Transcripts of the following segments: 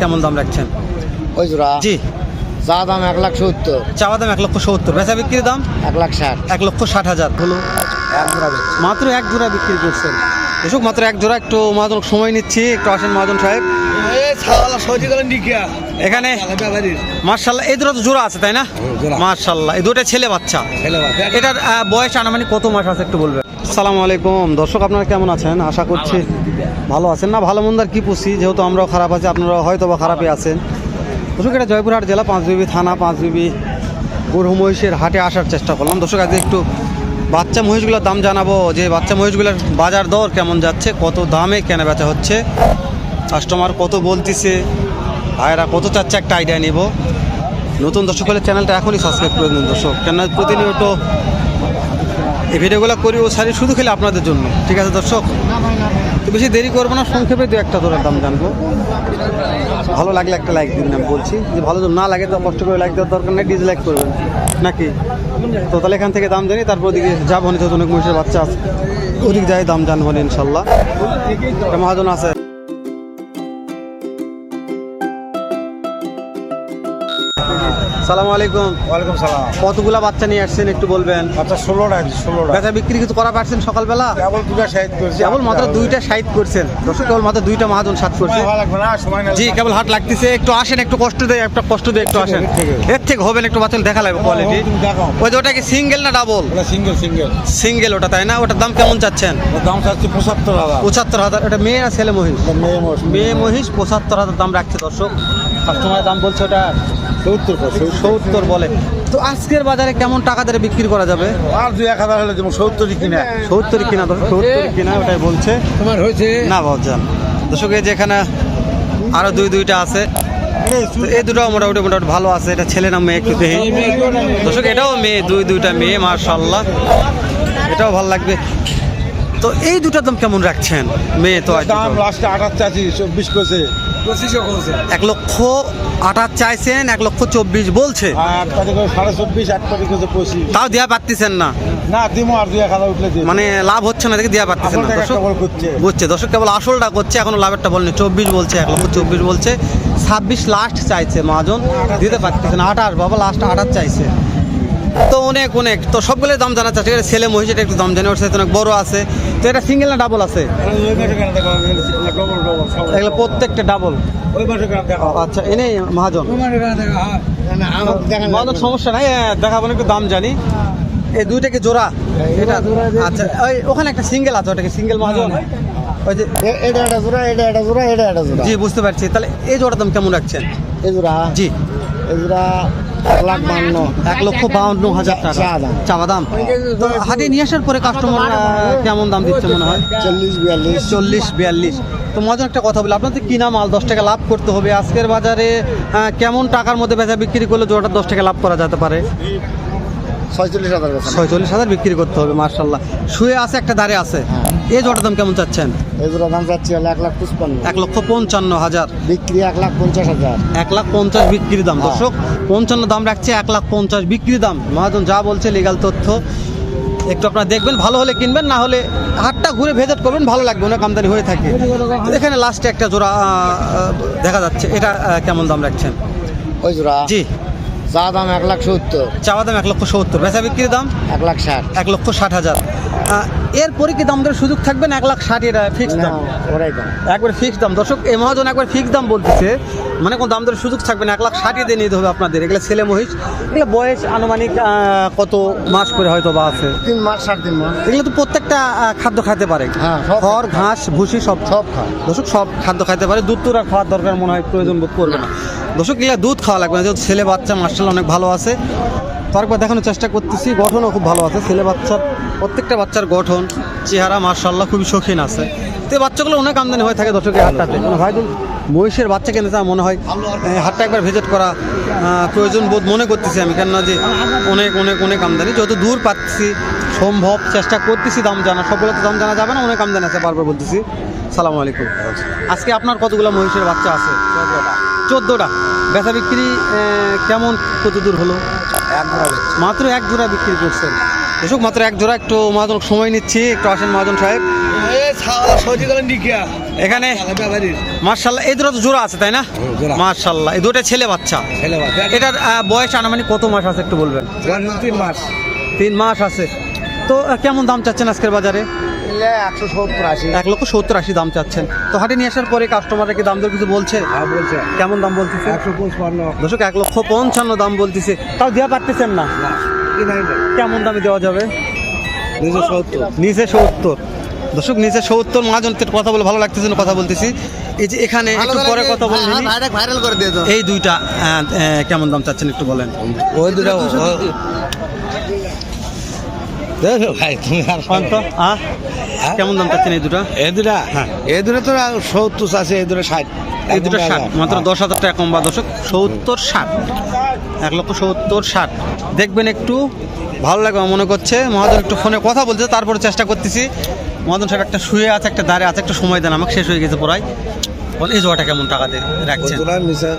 কেমন দাম রাখছেন? ওই জোড়া জি। চা দাম এক লাখ সত্তর। চাওয়া দাম এক লক্ষ সত্তর। বেচা বিক্রির দাম? এক লাখ ষাট। এক লক্ষ ষাট হাজার। হলো এক জোড়া মাত্র এক জোড়া বিক্রি করছেন। দর্শক মাত্র এক জোড়া। একটু মহাজন সময় নিচ্ছি। একটু আসেন মহাজন সাহেব। এখানে মার্শাল্লাহ এই দুটো তো জোড়া আছে তাই না। মার্শাল্লাহ এই দুটো ছেলে বাচ্চা। এটার বয়স আনুমানিক কত মাস আছে একটু বলবেন? সালামু আলাইকুম। দর্শক আপনারা কেমন আছেন? আশা করছি ভালো আছেন না? ভালো মন্দার কি পুষি যেহেতু আমরাও খারাপ আছি আপনারা হয়তো বা খারাপই আছেন। দর্শক এটা জয়পুরহাট জেলা পাঁচ পাঁচবিবি থানা পাঁচ পাঁচবিবি গরু মহিষের হাটে আসার চেষ্টা করলাম। দর্শক আজকে একটু বাচ্চা মহিষগুলোর দাম জানাব। যে বাচ্চা মহিষগুলোর বাজার দর কেমন যাচ্ছে কত দামে কেনা বেচা হচ্ছে কাস্টমার কত বলতিছে ভাইয়েরা কত চাচ্ছে একটা আইডিয়া নিব। নতুন দর্শক হলে চ্যানেলটা এখনই সাবস্ক্রাইব করে দিন দর্শক। কেন প্রতিনিয়ত এই ভিডিওগুলো করি ও সারি শুধু খেলে আপনাদের জন্য। ঠিক আছে দর্শক? তো বেশি দেরি করব না, সংক্ষেপে দু একটা দরের দাম জানব। ভালো লাগলে একটা লাইক দিন আমি বলছি। যে ভালো না লাগে, তো কষ্ট করে লাইক দেওয়ার দরকার নেই ডিসলাইক করবেন। নাকি? তো তাহলে এখান থেকে দাম জানি, তারপর ওদিকে যাব তো অনেক মহিষের বাচ্চা আছে। ওদিক যাই দাম জানব না, ইনশাল্লাহ। মহাজন আছে। সালামু আলাইকুম। ওয়ালাইকুম সালাম। কতগুলা বাচ্চা নিয়ে আসছেন একটু বলবেন? আচ্ছা ষোলোটা ষোলোটা। বেচা বিক্রি কিছু করা পারছেন সকালবেলা? কেবল দুটা সাইড করছি। কেবল মাত্র দুইটা সাইড করছেন। দর্শক কেবল মাত্র দুইটা মহাজন সাত করছে। ভালো লাগবে না সময় না জি কেবল হাট লাগতেছে। একটু আসেন একটু কষ্ট দেয় একটা কষ্ট দিয়ে একটু আসেন। এর থেকে হবেন একটু বাচ্চা দেখা লাগবে কোয়ালিটি ওই যে ওটা কি সিঙ্গেল না ডাবল সিঙ্গেল সিঙ্গেল সিঙ্গেল ওটা তাই না? ওটার দাম কেমন চাচ্ছেন? দাম চাচ্ছি পঁচাত্তর হাজার। পঁচাত্তর হাজার। এটা মেয়ে না ছেলে মহিষ? মেয়ে মোষ মেয়ে মহিষ পঁচাত্তর হাজার দাম রাখছে দর্শক। কাস্টমারের দাম বলছে ওটা সত্তর সত্তর বলে। তো আজকের বাজারে কেমন টাকা দিয়ে বিক্রি করা যাবে? আর দুই এক হাজার হলে যেমন সত্তরই কিনা। সত্তর কিনা দর্শক সত্তর কিনা ওটাই বলছে। তোমার হয়েছে? না বাবজান দর্শক এই যে এখানে আরও দুই দুইটা আছে। এই দুটো মোটামুটি মোটামুটি ভালো আছে। এটা ছেলে না মেয়ে একটু দেখি দর্শক এটাও মেয়ে দুই দুইটা মেয়ে মার্শাল্লাহ এটাও ভালো লাগবে। তো এই দুটার দাম কেমন রাখছেন? মেয়ে তো দাম দুটো। লাস্টে আঠাশ চাচ্ছি চব্বিশ করছে এক লক্ষ আঠাশ চাইছেন এক লক্ষ চব্বিশ বলছে। এক সাড়ে চব্বিশ এক তারিখ পঁচিশ। তাও দেওয়া পারতেছেন না। না দিমো আর দুই এক উঠলে মানে লাভ হচ্ছে না দেখে দেওয়া পারতেছেন না। বুঝছে। দর্শক কেবল আসলটা করছে এখনও লাভেরটা বলেনি। চব্বিশ বলছে এক লক্ষ চব্বিশ বলছে। ছাব্বিশ লাস্ট চাইছে মহাজন। দিতে পারতেছে না আঠাশ বাবা লাস্ট আঠাশ চাইছে। তো অনেক অনেক। তো সবগুলো দাম জানা চাচ্ছে এখানে ছেলে মহিষ এটা একটু দাম জানে ওর সাথে অনেক বড় আছে। তো এটা সিঙ্গেল না ডাবল আছে? এগুলো প্রত্যেকটা ডাবল আচ্ছা এনে মহাজন। মহাজন সমস্যা নাই। হ্যাঁ, দেখাবো একটু দাম জানি। এই দুইটা কি জোড়া? এটা আচ্ছা ওই ওখানে একটা সিঙ্গেল আছে ওটা কি সিঙ্গেল মহাজন? ওই যে এটা একটা জোড়া এটা জোড়া এটা জোড়া। জি বুঝতে পারছি। তাহলে এই জোড়ার দাম কেমন রাখছেন? এই জোড়া। জি। এই জোড়া এক লাখ বান্ন এক লক্ষ বাউন্ন হাজার টাকা। দাম। চাওয়া দাম। তো হাটে নিয়ে আসার পরে কাস্টমার কেমন দাম দিচ্ছে মনে হয়? চল্লিশ বিয়াল্লিশ। চল্লিশ একটা কথা বলি আপনাদের কিনা মাল দশ টাকা লাভ করতে হবে? আজকের বাজারে কেমন টাকার মধ্যে বেচা বিক্রি করলে জোড়াটা দশ টাকা লাভ করা যেতে পারে? ছয়চল্লিশ হাজার ছয়চল্লিশ হাজার বিক্রি করতে হবে মার্শাল্লাহ শুয়ে আছে একটা দাঁড়ে আছে। এই জোড়ার দাম কেমন চাচ্ছেন? এই জোড়া দাম যাচ্ছে হলো এক লাখ পঁচপান্ন। এক লক্ষ পঞ্চান্ন হাজার। বিক্রি এক লাখ পঞ্চাশ হাজার। এক লাখ পঞ্চাশ বিক্রি দাম দর্শক। পঞ্চান্ন দাম রাখছে এক লাখ পঞ্চাশ বিক্রি দাম। মহাজন যা বলছে লিগাল তথ্য। একটু আপনারা দেখবেন ভালো হলে কিনবেন না হলে হাটটা ঘুরে ভেজেট করবেন ভালো লাগবে অনেক আমদানি হয়ে থাকে। এখানে লাস্টে একটা জোড়া দেখা যাচ্ছে। এটা কেমন দাম রাখছেন? ওই জোড়া? জি। চা দাম এক লাখ সত্তর। চাওয়া দাম এক লক্ষ সত্তর। বেচা বিক্রির দাম? এক লাখ ষাট। এক লক্ষ ষাট হাজার। এরপরে কি দাম দেওয়ার সুযোগ থাকবে না এক লাখ ষাট এটা ফিক্স দাম? ওরাই দাম। একবার ফিক্স দাম। দর্শক এ মহাজন একবার ফিক্স দাম বলতেছে। মানে কোনো দাম দরের সুযোগ থাকবে না এক লাখ ষাটই দিয়ে নিতে হবে আপনাদের। এগুলো ছেলে মহিষ এগুলো বয়স আনুমানিক কত মাস করে হয়তো বা আছে? তিন মাস সাড়ে তিন মাস। এগুলো তো প্রত্যেকটা খাদ্য খাইতে পারে। হ্যাঁ। খড় ঘাস ভুসি সব। সব খায়। দর্শক সব খাদ্য খাইতে পারে। দুধ তো আর খাওয়ার দরকার মনে হয় প্রয়োজন বোধ করবে না। দর্শক এগুলো দুধ খাওয়া লাগবে না। যেহেতু ছেলে বাচ্চা মার্শাল অনেক ভালো আছে। তারপর দেখানোর চেষ্টা করতেছি। গঠনও খুব ভালো আছে ছেলে বাচ্চার প্রত্যেকটা বাচ্চার গঠন চেহারা মার্শাল্লাহ খুবই শৌখিন আছে। তো বাচ্চাগুলো অনেক আমদানি হয়ে থাকে দর্শকের হাটটাতে। মানে ভাইদুল মহিষের বাচ্চা কিনে তা মনে হয় হাটটা একবার ভিজিট করা প্রয়োজন বোধ মনে করতেছি আমি। কেননা যে অনেক অনেক অনেক আমদানি। যত দূর পাচ্ছি সম্ভব চেষ্টা করতেছি দাম জানা। সবগুলো তো দাম জানা যাবে না অনেক আমদানি আছে বারবার বলতেছি। সালাম আলাইকুম। আজকে আপনার কতগুলো মহিষের বাচ্চা আছে? চোদ্দোটা। বেচা বিক্রি কেমন কত দূর হলো? মাত্র এক জোড়া বিক্রি করছেন। দর্শক মাত্র এক জোড়া একটু মহাজন সময় নিচ্ছি। একটু আসেন মহাজন সাহেব। এখানে মার্শাল্লাহ এই দুটো তো জোড়া আছে তাই না। মার্শাল্লাহ এই দুটো ছেলে বাচ্চা। এটার বয়স আনুমানিক কত মাস আছে একটু বলবেন? তিন মাস। তিন মাস আছে। তো কেমন দাম চাচ্ছেন আজকের বাজারে? একশো সত্তর আশি। এক লক্ষ সত্তর আশি দাম চাচ্ছেন। তো হাটে নিয়ে আসার পরে কাস্টমাররা কি দাম দর কিছু বলছে? হ্যাঁ বলছে। কেমন দাম বলতেছে? একশো পঁচপান্ন। দর্শক এক লক্ষ পঞ্চান্ন দাম বলতেছে। তাও দেওয়া পারতেছেন না? কেমন দামে দেওয়া যাবে? দুশো সত্তর। নিচে সত্তর। দর্শক নিচে সত্তর মহাজনদের কথা বলে ভালো লাগতেছে কথা বলতেছি। এই যে এখানে একটু পরে কথা বলবেন ভাইরাল করে দিয়ে এই দুইটা কেমন দাম চাচ্ছেন একটু বলেন? ওই দুটো ভাই তুমি আর কেমন দাম চাচ্ছেন এই দুটা? হ্যাঁ। এ দুটা তো সত্তর আছে এ দুটো ষাট। এই দুটো ষাট মাত্র দশ হাজার টাকা কম বা দশক। সত্তর ষাট। এক লক্ষ সত্তর ষাট। দেখবেন একটু ভালো লাগবে মনে করছে। মহাজন একটু ফোনে কথা বলছে তারপরে চেষ্টা করতেছি। মহাজন সাহেব একটা শুয়ে আছে একটা দাঁড়িয়ে আছে একটা সময় দেন আমাকে শেষ হয়ে গেছে প্রায় বল এই জোয়াটা কেমন টাকা দিয়ে নিচে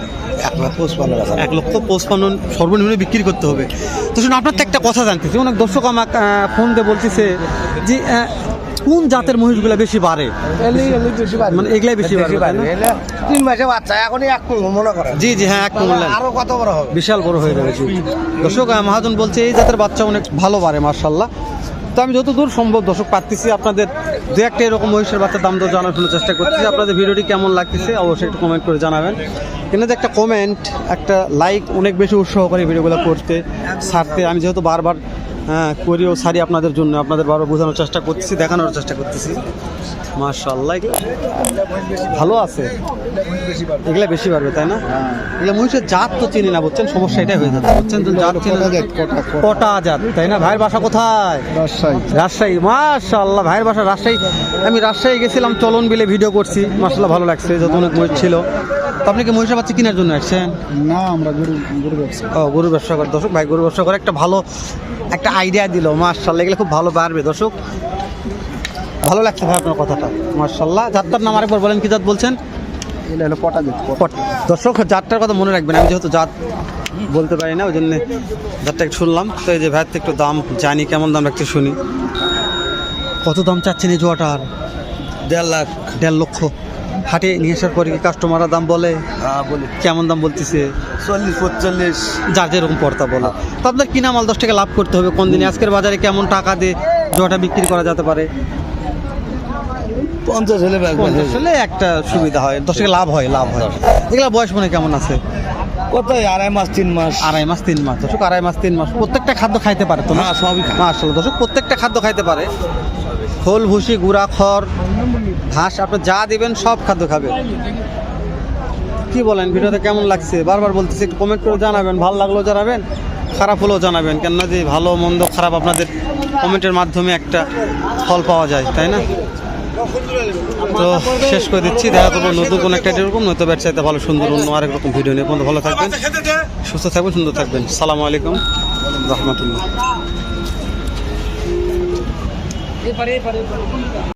এক লক্ষ পঁচপান্ন সর্বনিম্ন বিক্রি করতে হবে। তো শুনুন আপনার তো একটা কথা জানতেছি অনেক দর্শক আমাকে ফোন দিয়ে বলতেছে যে কোন জাতের মহিষগুলো বেশি বাড়ে? মানে এগুলাই বেশি? এলে তিন মাসে বাচ্চা এখনই এক মনে করে জি জি হ্যাঁ এক আরও কত বড় হবে? বিশাল বড় হয়ে যাবে দর্শক মহাজন বলছে এই জাতের বাচ্চা অনেক ভালো বাড়ে মার্শাল্লাহ তো আমি যতদূর সম্ভব দর্শক পাচ্ছি আপনাদের দু একটা এরকম মহিষের বাচ্চার দাম দর জানার জন্য চেষ্টা করছি আপনাদের ভিডিওটি কেমন লাগতেছে অবশ্যই একটু কমেন্ট করে জানাবেন। যে একটা কমেন্ট একটা লাইক অনেক বেশি উৎসাহ করে ভিডিওগুলো করতে ছাড়তে। আমি যেহেতু বারবার হ্যাঁ করিও সারি আপনাদের জন্য আপনাদের বারবার বোঝানোর চেষ্টা করতেছি দেখানোর চেষ্টা করতেছি। মার্শাল্লাহ ভালো আছে। এগুলো বেশি পারবে তাই না? এগুলো মহিষের জাত তো চিনি না বুঝছেন? সমস্যা এটাই হয়ে যাচ্ছে বুঝছেন? তো জাত চিনি কটা জাত তাই না? ভাইয়ের বাসা কোথায়? রাজশাহী। মাশাল্লাহ ভাইয়ের বাসা রাজশাহী। আমি রাজশাহী গেছিলাম চলন বিলে ভিডিও করছি। মার্শাল্লাহ ভালো লাগছে যত অনেক মহিষ ছিল। আপনি কি মহিষা বাচ্চা কেনার জন্য আসছেন? না আমরা গরু গরু ব্যবসা ও গরু ব্যবসা করে। দর্শক ভাই গরু ব্যবসা করে একটা ভালো একটা আইডিয়া দিল। মার্শাল্লাহ এগুলো খুব ভালো পারবে দর্শক। ভালো লাগছে ভাই আপনার কথাটা। মার্শাল্লাহ জাতটার নাম আরেকবার বলেন কি জাত বলছেন? এটা হলো পটা দর্শক জাতটার কথা মনে রাখবেন আমি যেহেতু জাত বলতে পারি না ওই জন্য জাতটা একটু শুনলাম। তো এই যে ভাইয়ের একটু দাম জানি কেমন দাম রাখতে শুনি। কত দাম চাচ্ছেন এই জোয়াটার? দেড় লাখ। দেড় লক্ষ। হাটে নিয়ে আসার পরে কি কাস্টমাররা দাম বলে? হ্যাঁ বলি। কেমন দাম বলতেছে? চল্লিশ পঁচল্লিশ যার যেরকম পড়তা বলে। তো আপনার কিনা মাল দশ টাকা লাভ করতে হবে? কোন দিনে? আজকের বাজারে কেমন টাকা দিয়ে জোয়াটা বিক্রি করা যেতে পারে? পঞ্চাশ হলে পঞ্চাশ হলে একটা সুবিধা হয়। দশ টাকা লাভ হয় লাভ হয়। এগুলো বয়স মনে কেমন আছে? কোথায়? আড়াই মাস তিন মাস। আড়াই মাস তিন মাস। দর্শক আড়াই মাস তিন মাস। প্রত্যেকটা খাদ্য খাইতে পারে তো না? হ্যাঁ, সবই। মাশাআল্লাহ। দর্শক প্রত্যেকটা খাদ্য খাইতে পারে। খোল ভুসি গুড়া খড়। ঘাস আপনি যা দিবেন সব খাদ্য খাবে। কি বলেন, ভিডিওতে কেমন লাগছে? বারবার বলতেছি কমেন্ট করে জানাবেন। ভালো লাগলেও জানাবেন, খারাপ হলেও জানাবেন। কেননা যে ভালো, মন্দ, খারাপ আপনাদের কমেন্টের মাধ্যমে একটা ফল পাওয়া যায়, তাই না? তো শেষ করে দিচ্ছি। দেখা করব নতুন কোনো একটা এরকম, নয়তো ব্যবসায়তে ভালো, সুন্দর, অন্য আরেক রকম ভিডিও নিয়ে। পর্যন্ত ভালো থাকবেন। সুস্থ থাকবেন, সুন্দর থাকবেন। সালামু আলাইকুম রহমতুল্লাহ।